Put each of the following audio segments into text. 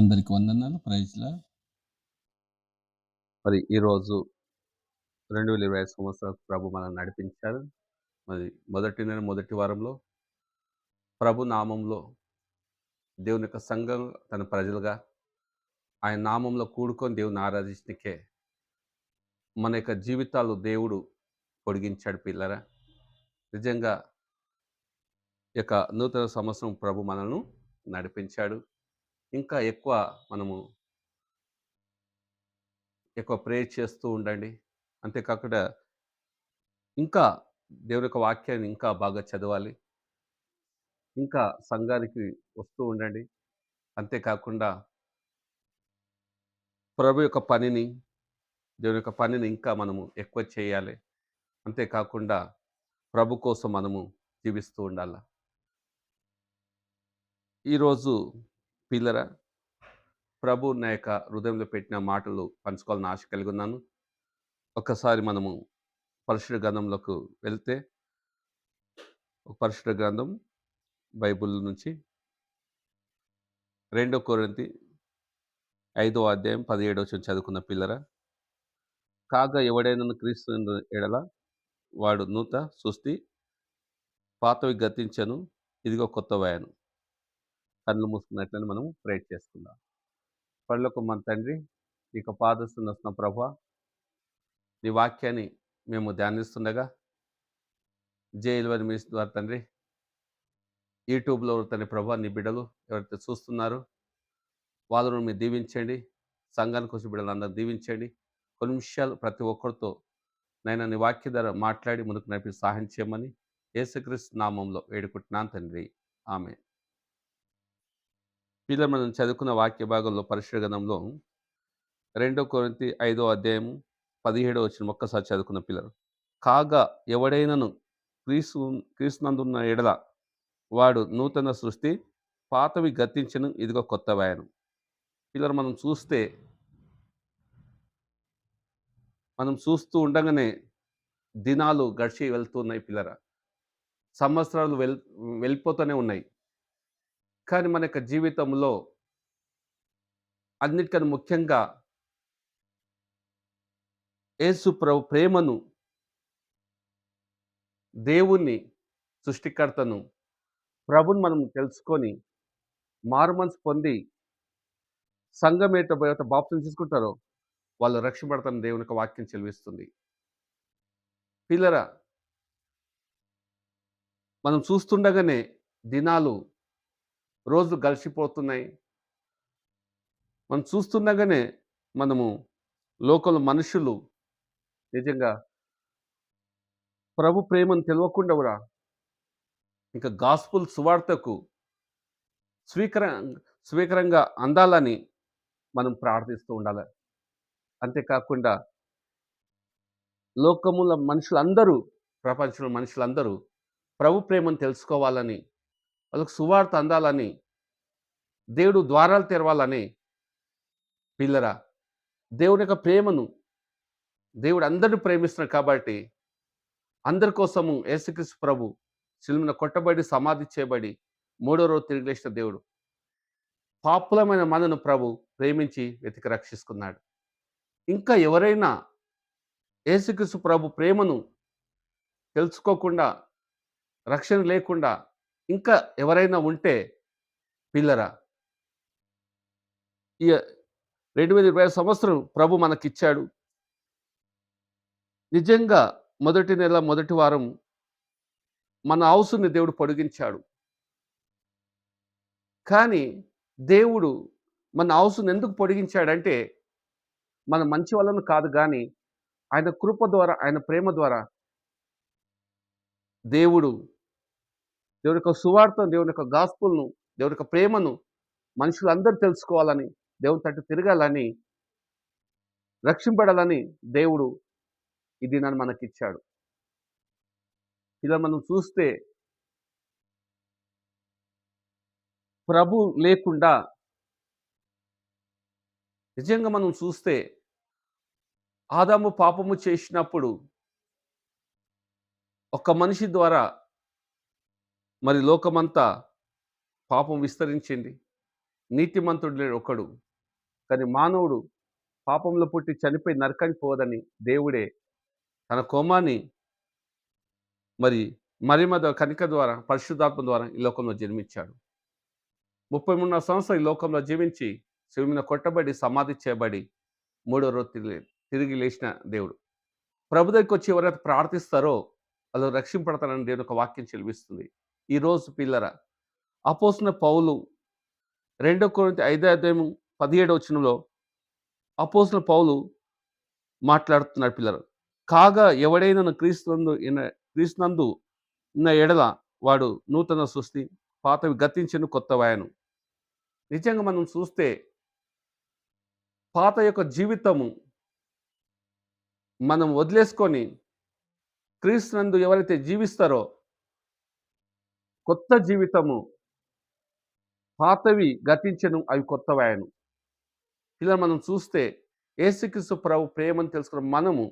అందరికి వందనాలు. ప్రైజ్లా మరి ఈరోజు రెండు వేల ఇరవై ఐదు సంవత్సరాలు ప్రభు మనం నడిపించారు మరి మొదటి నెల మొదటి వారంలో ప్రభు నామంలో దేవుని యొక్క సంఘం తన ప్రజలుగా ఆయన నామంలో కూడుకొని దేవుని ఆరాధించనికే మన యొక్క జీవితాలు దేవుడు పొడిగించాడు పిల్లరా. నిజంగా యొక్క నూతన సంవత్సరం ప్రభు మనల్ని నడిపించాడు. ఇంకా ఎక్కువ మనము ఎక్కువ ప్రే చేస్తూ ఉండండి. అంతేకాకుండా ఇంకా దేవుని యొక్క వాక్యాన్ని ఇంకా బాగా చదవాలి. ఇంకా సంఘానికి వస్తూ ఉండండి. అంతేకాకుండా ప్రభు యొక్క పనిని దేవుని యొక్క పనిని ఇంకా మనము ఎక్కువ చేయాలి. అంతేకాకుండా ప్రభు కోసం మనము జీవిస్తూ ఉండాల. ఈరోజు పిల్లరా ప్రభు నా యొక్క హృదయంలో పెట్టిన మాటలు పంచుకోవాలని ఆశ కలిగి ఉన్నాను. ఒక్కసారి మనము పరిశుద్ధ గ్రంథంలోకి వెళ్తే ఒక పరిశుద్ధ గ్రంథం బైబిల్ నుంచి రెండో కొరింతి ఐదో అధ్యాయం పదిహేడో చదువుకున్న పిల్లరా కాగా ఎవడైనా క్రీస్తు ఎడల వాడు నూత సుస్థి పాతవి గతించను ఇదిగో కొత్త వాయను కళ్ళు మూసుకున్నట్లని మనం ప్రేట్ చేసుకుందాం. పళ్ళకు మన తండ్రి ఇక పాదస్తున్న ప్రభ ప్రభా నీ వాక్యాన్ని మేము ధ్యానిస్తుండగా జైలు మీ ద్వారా తండ్రి యూట్యూబ్లో తండ్రి ప్రభా నీ బిడ్డలు ఎవరైతే చూస్తున్నారో వాళ్ళను మీరు దీవించండి. సంఘానికి వచ్చి బిడ్డలు అందరూ దీవించండి. కొన్ని నిమిషాలు ప్రతి ఒక్కరితో నైనా నీ వాక్య ధర మాట్లాడి ముందుకు నడిపి సహాయం చేయమని యేసుక్రీస్తు నామంలో వేడుకుంటున్నాను తండ్రి. ఆమె పిల్లలు మనం చదువుకున్న వాక్య భాగంలో పరిశుద్ధగణంలో రెండో కొరింతి ఐదో అధ్యాయం పదిహేడో వచ్చిన ఒక్కసారి చదువుకున్న పిల్లలు. కాగా ఎవడైనను క్రీస్తు క్రీస్తునందున్న ఎడల వాడు నూతన సృష్టి పాతవి గతించను ఇదిగో కొత్త వాయనం. పిల్లలు మనం చూస్తే మనం చూస్తూ ఉండగానే దినాలు గడిచి వెళ్తున్నాయి పిల్లర. సంవత్సరాలు వెల్ వెళ్ళిపోతూనే ఉన్నాయి. కానీ మన యొక్క జీవితంలో అన్నిటికన్నా ముఖ్యంగా యేసు ప్రభు ప్రేమను దేవుణ్ణి సృష్టికర్తను ప్రభుని మనం తెలుసుకొని మారుమనసు పొంది సంఘం ఏట బాప్సం తీసుకుంటారో వాళ్ళు రక్షపడతాను దేవుని యొక్క వాక్యం చెలివిస్తుంది. పిల్లరా మనం చూస్తుండగానే దినాలు రోజు కలిసిపోతున్నాయి మనం చూస్తుండగానే మనము లోకల్ మనుషులు నిజంగా ప్రభు ప్రేమను తెలియకుండా కూడా ఇంకా గాస్పుల్ సువార్తకు స్వీకర స్వీకరంగా అందాలని మనం ప్రార్థిస్తూ ఉండాలి. అంతేకాకుండా లోకముల మనుషులందరూ ప్రపంచంలో మనుషులందరూ ప్రభు ప్రేమను తెలుసుకోవాలని వాళ్ళకు సువార్త అందాలని దేవుడు ద్వారాలు తెరవాలని పిల్లరా దేవుని యొక్క ప్రేమను దేవుడు అందరిని ప్రేమిస్తున్నాడు కాబట్టి అందరి కోసము యేసుక్రీస్తు ప్రభు సిలుమున కొట్టబడి సమాధి చేయబడి మూడో రోజు తిరిగి లేచిన దేవుడు పాపులమైన మనను ప్రభు ప్రేమించి వెతికి రక్షిస్తున్నాడు. ఇంకా ఎవరైనా యేసుక్రీస్తు ప్రభు ప్రేమను తెలుసుకోకుండా రక్షణ లేకుండా ఇంకా ఎవరైనా ఉంటే పిల్లరా? ఈ రెండు వేల ఇరవై సంవత్సరం ప్రభు మనకిచ్చాడు. నిజంగా మొదటి నెల మొదటి వారం మన అవసరాన్ని దేవుడు పొడిగించాడు. కానీ దేవుడు మన అవసరం ఎందుకు పొడిగించాడంటే మన మంచి వలన కాదు కానీ ఆయన కృప ద్వారా ఆయన ప్రేమ ద్వారా దేవుడు దేవుని యొక్క సువార్తను దేవుని యొక్క గాస్పుల్ను దేవుని యొక్క ప్రేమను మనుషులందరూ తెలుసుకోవాలని దేవుని తట్టు తిరగాలని రక్షింపడాలని దేవుడు ఈ దినాన్ని మనకిచ్చాడు. ఇలా మనం చూస్తే ప్రభు లేకుండా నిజంగా మనం చూస్తే ఆదాము పాపము చేసినప్పుడు ఒక మనిషి ద్వారా మరి లోకమంతా పాపం విస్తరించింది నీతిమంతుడు లేడు ఒకడు. కానీ మానవుడు పాపంలో పుట్టి చనిపోయి నరకానికి పోవదని దేవుడే తన కోమాన్ని మరి మరిమద కనిక ద్వారా, పరిశుద్ధాత్మ ద్వారా ఈ లోకంలో జన్మించాడు. 33 సంవత్సరాలు ఈ లోకంలో జీవించి, శిలువ కొట్టబడి, సమాధి చేయబడి, మూడో రోజు తిరిగి తిరిగి లేచిన దేవుడు. ప్రభు దగ్గరికొచ్చి ఎవరైతే ప్రార్థిస్తారో వాళ్ళు రక్షింపడతారని దేవుని ఒక వాక్యం చెలివిస్తుంది. ఈరోజు పిల్లరా, అపోసిన పౌలు రెండో కొరింత ఐదో అధ్యాయం 17 వచనంలో అపోసిన పౌలు మాట్లాడుతున్నాడు పిల్లలు. కాగా ఎవడైనా క్రీస్తునందు క్రీస్తునందు ఉన్న ఎడల వాడు నూతన సృష్టి. పాతవి గతించిన కొత్త వాయను నిజంగా మనం చూస్తే పాత యొక్క జీవితము మనం వదిలేసుకొని క్రీస్తునందు ఎవరైతే జీవిస్తారో కొత్త జీవితము పాతవి గతించను అవి కొత్తవాయెను. ఇలా మనం చూస్తే ఏసుక్రీస్తు ప్రభు ప్రేమను తెలుసుకున్న మనము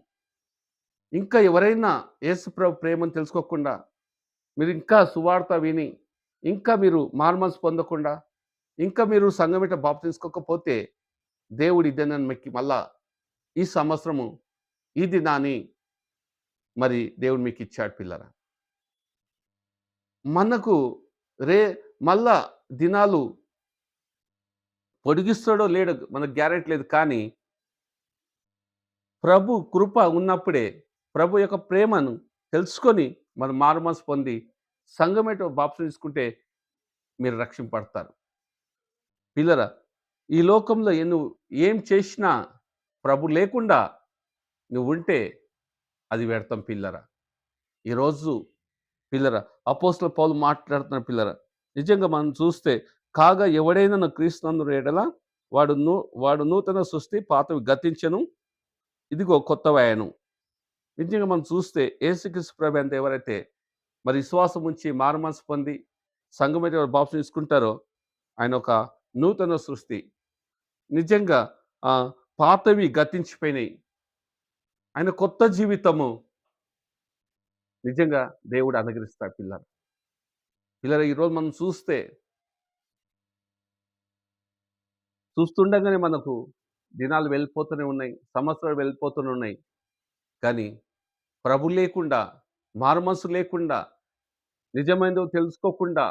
ఇంకా ఎవరైనా యేసు ప్రభు ప్రేమను తెలుసుకోకుండా మీరు ఇంకా సువార్త విని ఇంకా మీరు మార్మల్స్ పొందకుండా ఇంకా మీరు సంఘమిట బాప్ తీసుకోకపోతే దేవుడు ఇదేనని మెక్కి మళ్ళా ఈ సంవత్సరము ఈ దినాన్ని మరి దేవుడు మీకు ఇచ్చాడు పిల్లరా. మనకు రే మళ్ళా దినాలు పొడిగిస్తాడో లేడో మనకు గ్యారెంటీ లేదు. కానీ ప్రభు కృప ఉన్నప్పుడే ప్రభు యొక్క ప్రేమను తెలుసుకొని మనం మారుమనసు పొంది సంఘం బాప్సం తీసుకుంటే మీరు రక్షింపడతారు పిల్లరా, ఈ లోకంలో నువ్వు ఏం చేసినా ప్రభు లేకుండా నువ్వు ఉంటే అది వ్యర్థం పిల్లరా. ఈరోజు పిల్లర అపోస్తలుడు పౌలు మాట్లాడుతున్న పిల్లరా. నిజంగా మనం చూస్తే కాగా ఎవడైనను క్రీస్తునందు ఎడల వాడు నూ వాడు నూతన సృష్టి పాతవి గతించను ఇదిగో కొత్తవాయెను. నిజంగా మనం చూస్తే ఏసుక్రీస్తు ప్రభు అంత ఎవరైతే మరి విశ్వాసం ఉంచి మారుమనసు పొంది సంఘం వెంట బాప్సం తీసుకుంటారో ఆయన ఒక నూతన సృష్టి. నిజంగా పాతవి గతించిపోయినాయి. ఆయన కొత్త జీవితము నిజంగా దేవుడు అనుగ్రహిస్తాడు పిల్లలు. పిల్లలు ఈరోజు మనం చూస్తే చూస్తుండగానే మనకు దినాలు వెళ్ళిపోతూనే ఉన్నాయి. సంవత్సరాలు వెళ్ళిపోతూనే ఉన్నాయి. కానీ ప్రభు లేకుండా, మారుమనసు లేకుండా, నిజమైనదో తెలుసుకోకుండా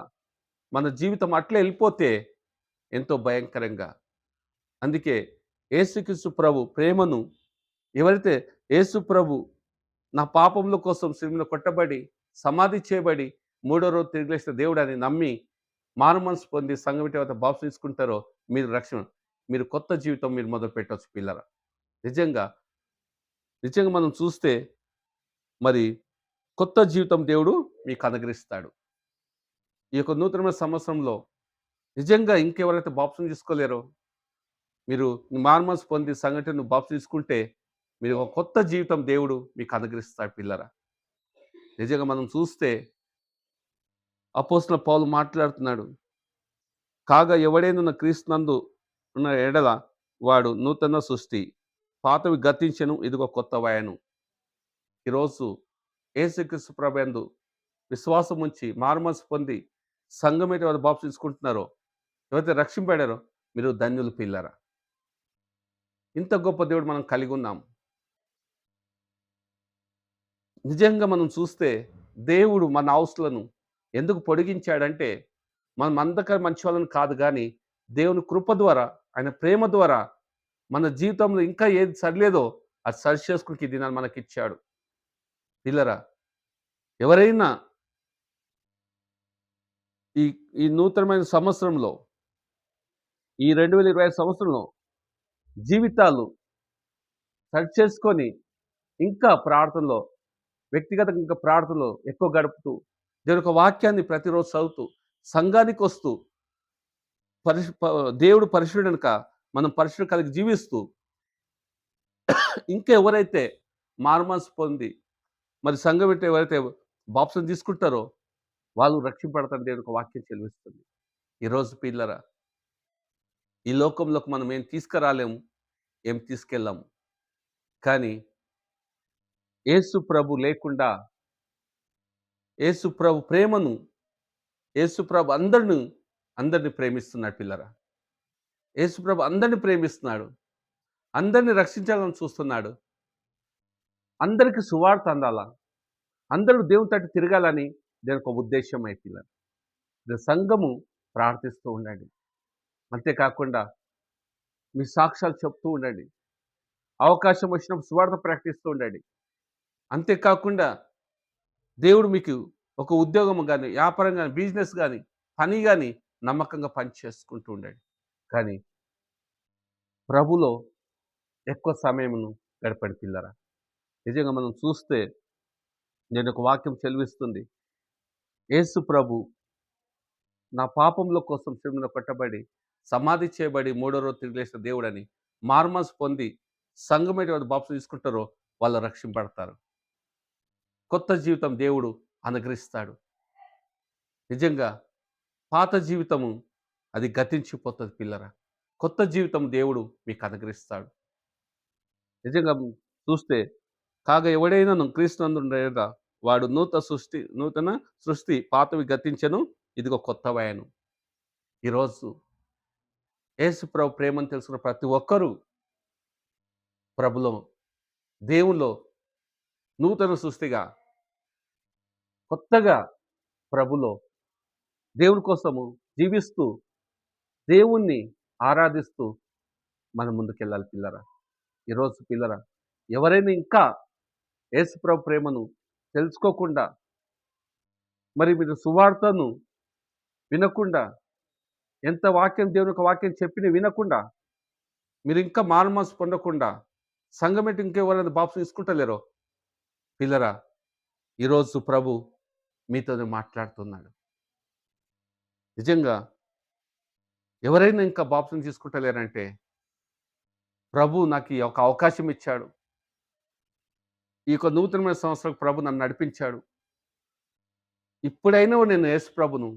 మన జీవితం అట్లే వెళ్ళిపోతే ఎంతో భయంకరంగా. అందుకే యేసుక్రీస్తు ప్రభు ప్రేమను ఎవరైతే యేసు ప్రభు నా పాపముల కోసం సినిమలో కొట్టబడి, సమాధి చేయబడి, మూడో రోజు తిరిగి లేచిన అని నమ్మి మారుమనసు పొంది సంఘం తర్వాత బాప్స్ తీసుకుంటారో మీరు రక్షణ మీరు కొత్త జీవితం మీరు మొదలు పెట్టవచ్చు పిల్లర నిజంగా, నిజంగా మనం చూస్తే మరి కొత్త జీవితం దేవుడు మీకు అనుగ్రహిస్తాడు. ఈ యొక్క నూతనమైన సంవత్సరంలో నిజంగా ఇంకెవరైతే బాప్సం తీసుకోలేరో మీరు మారుమనసు పొంది సంఘటన బాప్స్ తీసుకుంటే మీరు ఒక కొత్త జీవితం దేవుడు మీకు అనుగ్రహిస్తాడు పిల్లరా. నిజంగా మనం చూస్తే అపోస్తలుడైన పౌలు మాట్లాడుతున్నాడు. కాగా ఎవడైనను క్రీస్తునందు ఉన్న ఎడల వాడు నూతన సృష్టి. పాతవి గతించను ఇదిగో కొత్త వాయను ఈరోజు ఏసుక్రీస్తు ప్రభందు విశ్వాసం ఉంచి మారుమనసు పొంది సంఘం అయితే వారు బాప్తిసం తీసుకుంటున్నారో ఎవరైతే రక్షింపడారో మీరు ధన్యులు పిల్లరా. ఇంత గొప్ప దేవుడు మనం కలిగి ఉన్నాం. నిజంగా మనం చూస్తే దేవుడు మన హౌస్లను ఎందుకు పొడిగించాడంటే మనం అందరికన్నా మంచివాళ్ళని కాదు కానీ దేవుని కృప ద్వారా, ఆయన ప్రేమ ద్వారా మన జీవితంలో ఇంకా ఏది సరిలేదో అది సరి చేసుకుని ఈ దినాన్ని మనకిచ్చాడు. పిల్లరా, ఎవరైనా ఈ ఈ నూతనమైన సంవత్సరంలో ఈ 2025 సంవత్సరంలో జీవితాలు సరి చేసుకొని ఇంకా ప్రార్థనలో వ్యక్తిగతంగా ఇంకా ప్రార్థనలో ఎక్కువ గడుపుతూ దేవుని యొక్క వాక్యాన్ని ప్రతిరోజు చదువుతూ సంఘానికి వస్తూ పరిశు దేవుడు పరిశుద్ధుడు కనుక మనం పరిశుభ్ర కలిగి జీవిస్తూ ఇంకా ఎవరైతే మారుమనసు పొంది మరి సంఘం పెట్టే ఎవరైతే బాప్సం తీసుకుంటారో వాళ్ళు రక్షింపబడతారని దేవుని యొక్క వాక్యం చెల్లిస్తుంది ఈరోజు పిల్లరా ఈ లోకంలోకి మనం ఏం తీసుకురాలేము. ఏం తీసుకెళ్ళాము కానీ యేసు ప్రభు లేకుండా యేసు ప్రభు ప్రేమను యేసు ప్రభు అందరిని అందరిని ప్రేమిస్తున్నాడు పిల్లరా. ఏసుప్రభు అందరిని ప్రేమిస్తున్నాడు. అందరిని రక్షించాలని చూస్తున్నాడు. అందరికి సువార్త అందాల. అందరూ దేవుని తట్టు తిరగాలని దానికి ఒక ఉద్దేశం అయిపోయింది. సంఘము ప్రార్థిస్తూ ఉండండి. అంతేకాకుండా మీ సాక్ష్యాలు చెప్తూ ఉండండి. అవకాశం వచ్చినప్పుడు సువార్త ప్రకటిస్తూ ఉండండి. అంతేకాకుండా దేవుడు మీకు ఒక ఉద్యోగం కానీ వ్యాపారం కానీ బిజినెస్ కానీ పని కానీ నమ్మకంగా పని చేసుకుంటూ ఉండండి. కానీ ప్రభులో ఎక్కువ సమయమును గడపండి పిల్లరా. నిజంగా మనం చూస్తే నేను ఒక వాక్యం చెలివిస్తుంది యేసు ప్రభు నా పాపముల కోసం శిలువలో కొట్టబడి, సమాధి చేయబడి మూడో రోజు తిరిగి లేచిన దేవుడని మార్మల్స్ పొంది సంఘం ఎటువంటి తీసుకుంటారో వాళ్ళు రక్షింపడతారు కొత్త జీవితం దేవుడు అనుగ్రహిస్తాడు. నిజంగా పాత జీవితము అది గతించిపోతుంది పిల్లరా. కొత్త జీవితం దేవుడు మీకు అనుగ్రహిస్తాడు. నిజంగా చూస్తే కాగా ఎవడైనా క్రీస్తునందుండు వాడు నూతన సృష్టి నూతన సృష్టి పాతవి గతించను ఇదిగో కొత్తవయను. ఈరోజు యేసు ప్రభు ప్రేమను తెలుసుకున్న ప్రతి ఒక్కరూ ప్రభులో, దేవునిలో నూతన సృష్టిగా కొత్తగా ప్రభులో దేవుని కోసము జీవిస్తూ, దేవుణ్ణి ఆరాధిస్తూ మనం ముందుకెళ్ళాలి పిల్లరా. ఈరోజు పిల్లరా ఎవరైనా ఇంకా యేసుప్రభు ప్రేమను తెలుసుకోకుండా మరి మీరు సువార్తను వినకుండా ఎంత వాక్యం దేవుని ఒక వాక్యం చెప్పిన వినకుండా మీరు ఇంకా మారుమనసు పొందకుండా సంఘమెట్టి ఇంకెవరైనా బాప్స్ తీసుకుంటలేరో పిల్లరా ఈరోజు ప్రభు మీతోనే మాట్లాడుతున్నాడు. నిజంగా ఎవరైనా ఇంకా బాప్సం తీసుకుంటలేరంటే ప్రభు నాకు ఒక అవకాశం ఇచ్చాడు. ఈ యొక్క నూతనమైన సంవత్సరాలకు ప్రభు నన్ను నడిపించాడు. ఇప్పుడైనా నేను యేసు ప్రభును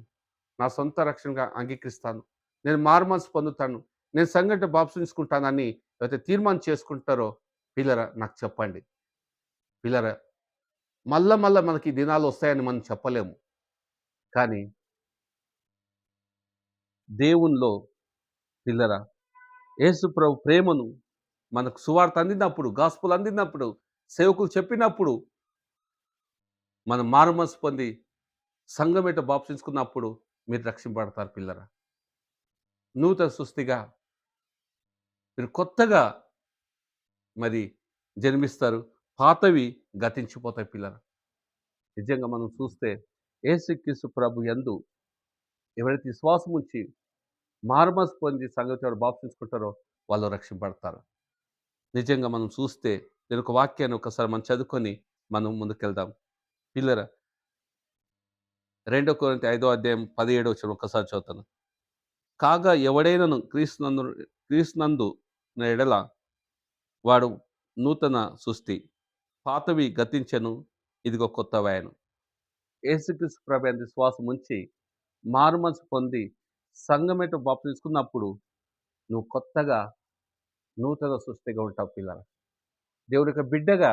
నా సొంత రక్షణగా అంగీకరిస్తాను. నేను మార్మల్స్ పొందుతాను. నేను సంఘటన బాప్సం తీసుకుంటానని అయితే తీర్మానం చేసుకుంటారో పిల్లరా నాకు చెప్పండి. పిల్లరా మళ్ళా మళ్ళా మనకి దినాలు వస్తాయని మనం చెప్పలేము. కానీ దేవునిలో పిల్లరా యేసుప్రభు ప్రేమను మనకు సువార్త అందినప్పుడు గాస్పుల్ అందినప్పుడు సేవకులు చెప్పినప్పుడు మనం మారుమనసు పొంది సంఘమేట బాప్సించుకున్నప్పుడు మీరు రక్షింపడతారు పిల్లరా. నూతన సుస్థిగా మీరు కొత్తగా మరి జన్మిస్తారు. పాతవి గతించిపోతాయి పిల్లలు. నిజంగా మనం చూస్తే ఏసుక్రీస్తు ప్రభు యందు ఎవరైతే విశ్వాసం ఉంచి మారుమస్ పొంది సంగతి బాప్సించుకుంటారో వాళ్ళు రక్షింపడతారు నిజంగా మనం చూస్తే నేను ఒక వాక్యాన్ని ఒకసారి మనం చదువుకొని మనం ముందుకెళ్దాం. పిల్లరా రెండో కొరింథీ ఐదో అధ్యాయం పదిహేడో వచ్చిన ఒకసారి చదువుతాను. కాగా ఎవడైనను క్రీస్తునందు క్రీస్తునందు ఎడల వాడు నూతన సృష్టి పాతవి గతించెను. ఇదిగో కొత్త వాయను. ఏసుక్రీస్తు ప్రభు అంత శ్వాసం ఉంచి మారుమనసు పొంది సంగమేట బాపు తీసుకున్నప్పుడు నువ్వు కొత్తగా నూతన సృష్టిగా ఉంటావు పిల్లల దేవుడి యొక్క బిడ్డగా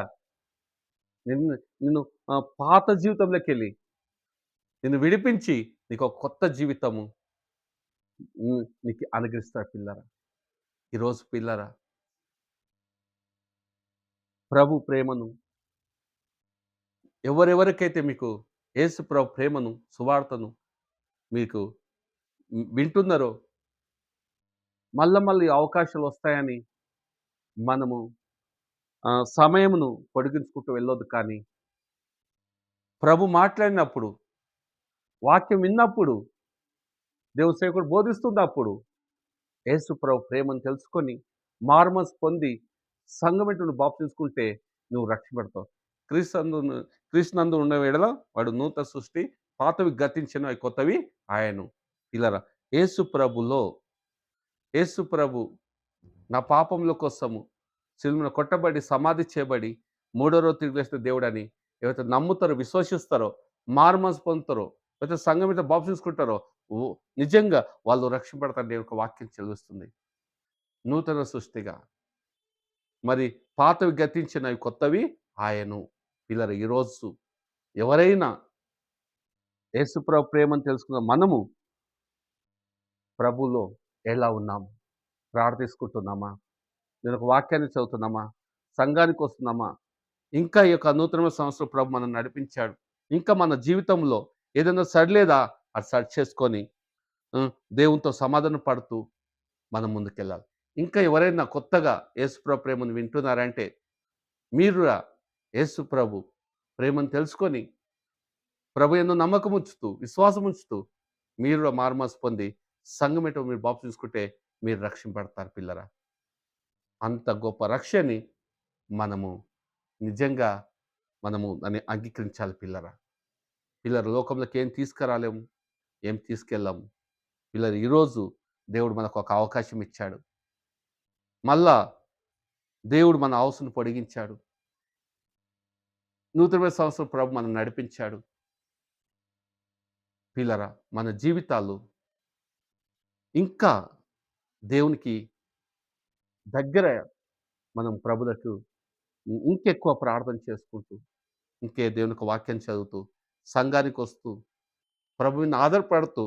నిన్ను నిన్ను పాత జీవితంలోకి వెళ్ళి నిన్ను విడిపించి నీకు ఒక కొత్త జీవితము నీకు అనుగ్రహిస్తాడు పిల్లరా. ఈరోజు పిల్లరా. ప్రభు ప్రేమను ఎవరెవరికైతే మీకు యేసు ప్రేమను సువార్తను మీకు వింటున్నారో మళ్ళీ మళ్ళీ అవకాశాలు వస్తాయని మనము సమయమును పొడిగించుకుంటూ వెళ్ళొద్దు కానీ ప్రభు మాట్లాడినప్పుడు వాక్యం విన్నప్పుడు దేవుని బోధిస్తున్నప్పుడు యేసు ప్రభు ప్రేమను తెలుసుకొని మార్మస్ పొంది సంగమెట్టును బాప్తించుకుంటే నువ్వు రక్షపడతావు క్రీస్తు క్రీస్తునందు ఉన్న వేళలో వాడు నూతన సృష్టి పాతవి గతించిన కొత్తవి ఆయను ఇలా యేసు ప్రభులో యేసు ప్రభు నా పాపముల కోసము సినిమాను కొట్టబడి సమాధి చేయబడి మూడో రోజు తిరిగి వేస్తే దేవుడని ఎవరైతే నమ్ముతారో విశ్వసిస్తారో మార్మస్ పొందుతారో లేకపోతే సంఘం మీద బాబు చూసుకుంటారో నిజంగా వాళ్ళు రక్షింపడతారు నేను ఒక వాక్యం చెల్లిస్తుంది. నూతన సృష్టిగా. మరి పాతవి గతించినవి కొత్తవి ఆయను పిల్లలు ఈరోజు ఎవరైనా యేసుప్రభు ప్రేమను తెలుసుకున్న మనము ప్రభులో ఎలా ఉన్నాము? ప్రార్థించుకుంటున్నామా? నేను ఒక వాక్యాన్ని చదువుతున్నామా? సంఘానికి వస్తున్నామా? ఇంకా ఈ యొక్క నూతన సంవత్సరం ప్రభు మనం నడిపించాడు. ఇంకా మన జీవితంలో ఏదైనా సరిలేదా? అది సరి చేసుకొని దేవునితో సమాధానం పడుతూ మనం ముందుకెళ్ళాలి. ఇంకా ఎవరైనా కొత్తగా యేసుప్రభు ప్రేమను వింటున్నారంటే మీరు యేసు ప్రభు ప్రేమను తెలుసుకొని ప్రభు ఎందు నమ్మకం ఉంచుతూ విశ్వాసం ఉంచుతూ మీరు మారుమనసు పొంది సంఘమేటో మీరు బాపు చూసుకుంటే మీరు రక్షింపడతారు పిల్లరా. అంత గొప్ప రక్షని మనము నిజంగా మనము దాన్ని అంగీకరించాలి పిల్లరా. పిల్లల లోకంలోకి ఏం తీసుకురాలేము ఏం తీసుకెళ్ళాము. పిల్లలు ఈరోజు దేవుడు మనకు ఒక అవకాశం ఇచ్చాడు. మళ్ళా దేవుడు మన అవసరం పొడిగించాడు. నూతన సంవత్సరం ప్రభు మనం నడిపించాడు. పిల్లరా మన జీవితాలు ఇంకా దేవునికి దగ్గర మనం ప్రభులకు ఇంకెక్కువ ప్రార్థన చేసుకుంటూ ఇంకే దేవునికి వాక్యం చదువుతూ సంఘానికి వస్తూ ప్రభువుని ఆధారపడుతూ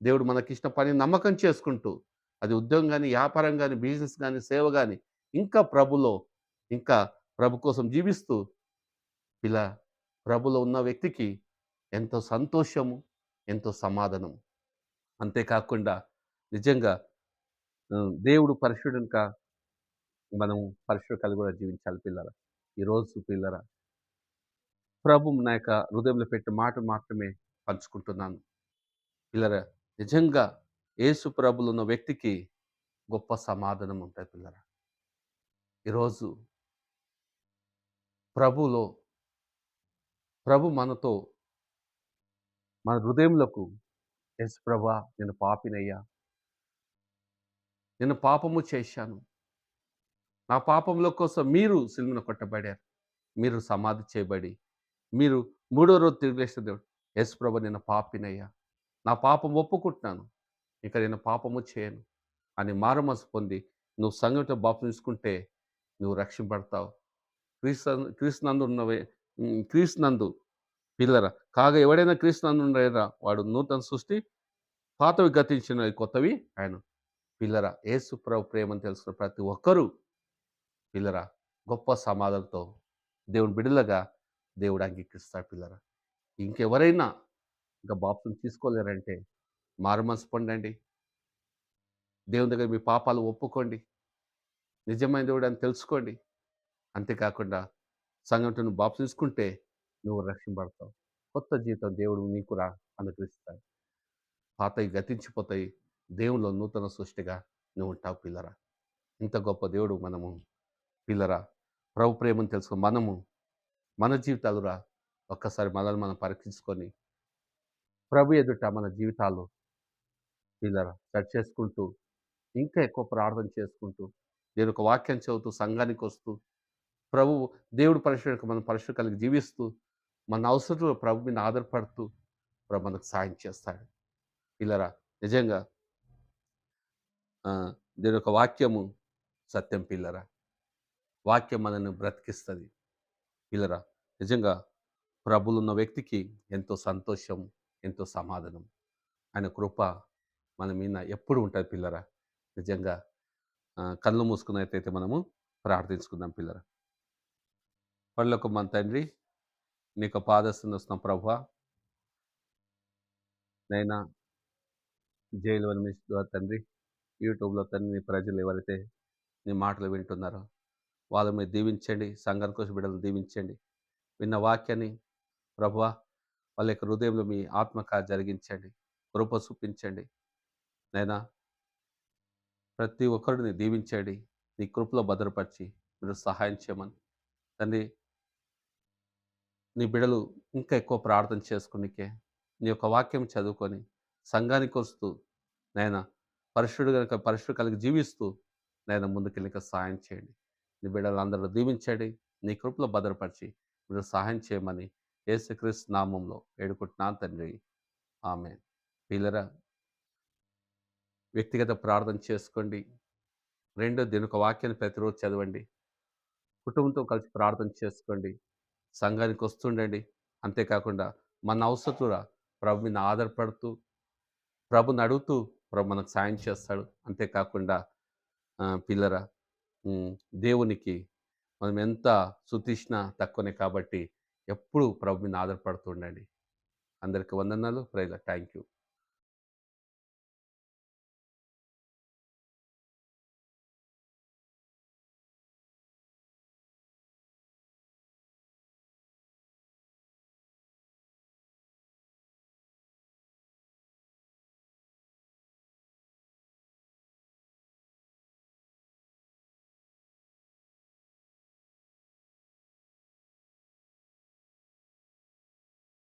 దేవుడు మనకిష్ట పని నమ్మకం చేసుకుంటూ అది ఉద్యోగం కానీ వ్యాపారం కానీ బిజినెస్ కానీ సేవ కానీ ఇంకా ప్రభులో ఇంకా ప్రభు కోసం జీవిస్తూ ఇలా ప్రభులో ఉన్న వ్యక్తికి ఎంతో సంతోషము ఎంతో సమాధానం అంతేకాకుండా నిజంగా దేవుడు పరిశుద్ధంక మనం పరిశుద్ధ కలిగి కూడా జీవించాలి పిల్లల ఈరోజు పిల్లల ప్రభు నా యొక్క హృదయంలో పెట్టే మాట మాత్రమే పంచుకుంటున్నాను. పిల్లర నిజంగా యేసు ప్రభులు ఉన్న వ్యక్తికి గొప్ప సమాధానం ఉంటుంది పిల్లర. ఈరోజు ప్రభులో ప్రభు మనతో మన హృదయంలోకి ఎస్ ప్రభా నేను పాపినయ్యా. నేను పాపము చేశాను. నా పాపంలో కోసం మీరు సినిమాను కొట్టబడారు. మీరు సమాధి చేయబడి మీరు మూడో రోజు తిరిగిలేసిన దేవుడు ఎస్ ప్రభ నేను పాపినయ్యా. నా పాపం ఒప్పుకుంటున్నాను. ఇక నేను పాపము చేయను. అని మారమసు పొంది నువ్వు సంఘటన బాపు తీసుకుంటే నువ్వు రక్షింపడతావు క్రీస్తు క్రీస్తునందు ఉన్నవే క్రీస్తునందు పిల్లర. కాగా ఎవడైనా క్రీస్తునందుండేరా వాడు నూతన సృష్టి పాతవి గతించినవి కొత్తవి ఆయన. పిల్లర ఏసుప్రభు ప్రభు ప్రేమను తెలుసుకున్న ప్రతి ఒక్కరూ పిల్లర గొప్ప సమాధులతో దేవుని బిడలగా దేవుడు అంగీకరిస్తాడు పిల్లర. ఇంకెవరైనా ఇంకా బాప్సం తీసుకోలేరంటే మారుమనసు పొందండి. దేవుని దగ్గర మీ పాపాలు ఒప్పుకోండి. నిజమైన దేవుడు అని తెలుసుకోండి. అంతేకాకుండా సంఘటన బాప్సం తీసుకుంటే నువ్వు రక్షింపడతావు కొత్త జీవితం దేవుడు నీకు రా అనుగ్రహిస్తాడు. పాతవి గతించిపోతాయి. దేవునిలో నూతన సృష్టిగా నువ్వు ఉంటావు పిల్లరా. ఇంత గొప్ప దేవుడు మనము పిల్లరా. ప్రభు ప్రేమను తెలుసుకుని మనము మన జీవితాలురా ఒక్కసారి మనల్ని మనం పరీక్షించుకొని ప్రభు ఎదుట మన జీవితాలు పిల్లరా. సెట్ చేసుకుంటూ ఇంకా ఎక్కువ ప్రార్థన చేసుకుంటూ నేను ఒక వాక్యం చదువుతూ సంఘానికి వస్తూ ప్రభు దేవుడు పరిశుద్ధ మనం పరిశుద్ధ కలిగి జీవిస్తూ మన అవసరంలో ప్రభు మీద ఆధారపడుతూ ప్రభు మనకు సాయం చేస్తాడు. పిల్లరా నిజంగా దీని ఒక వాక్యము సత్యం పిల్లరా. వాక్యం మనల్ని బ్రతికిస్తుంది. పిల్లరా నిజంగా ప్రభులు ఉన్న వ్యక్తికి ఎంతో సంతోషం ఎంతో సమాధానం. ఆయన కృప మన మీద ఎప్పుడు ఉంటుంది పిల్లరా. నిజంగా కళ్ళు మూసుకున్నట్టయితే మనము ప్రార్థించుకుందాం పిల్లరా. పళ్ళకు మన తండ్రి నీకు పాదస్థుని వస్తున్నాం ప్రభు. నైనా జైలు అనిమిస్తూ తండ్రి యూట్యూబ్లో తండ్రి నీ ప్రజలు ఎవరైతే నీ మాటలు వింటున్నారో వాళ్ళ మీద దీవించండి సంఘం కోసం బిడ్డలు దీవించండి. విన్న వాక్యాన్ని ప్రభువా వాళ్ళ యొక్క హృదయంలో మీ ఆత్మక జరిగించండి కృప చూపించండి. నైనా ప్రతి ఒక్కరిని దీవించండి నీ కృపలో భద్రపరిచి మీరు సహాయం చేయమని. తండ్రి నీ బిడలు ఇంకా ఎక్కువ ప్రార్థన చేసుకునికే నీ యొక్క వాక్యం చదువుకొని సంఘానికి వస్తూ నాయన పరిశుడు కనుక పరిశుడు కలిగి జీవిస్తూ నేను ముందుకెళ్ళక సహాయం చేయండి. నీ బిడ్డలందరూ దీవించండి. నీ కృపలో భద్రపరిచి మీరు సహాయం చేయమని యేసుక్రీస్తు నామంలో ఏడుకుంటున్నాను తండ్రి. ఆమె పిల్లరా వ్యక్తిగత ప్రార్థన చేసుకోండి. రెండో దీని ఒక వాక్యాన్ని ప్రతిరోజు చదవండి. కుటుంబంతో కలిసి ప్రార్థన చేసుకోండి. సంఘానికి వస్తుండండి అంతేకాకుండా మన అవసరతురా ప్రభు మీద ఆధారపడుతూ ప్రభుని అడుగుతూ ప్రభు మనకు సాయం చేస్తాడు. అంతేకాకుండా పిల్లరా దేవునికి మనం ఎంత సుతీష్ణ తక్కువనే కాబట్టి ఎప్పుడు ప్రభు మీద ఆధారపడుతూ ఉండండి. అందరికి వందనాలు. Praise thank you.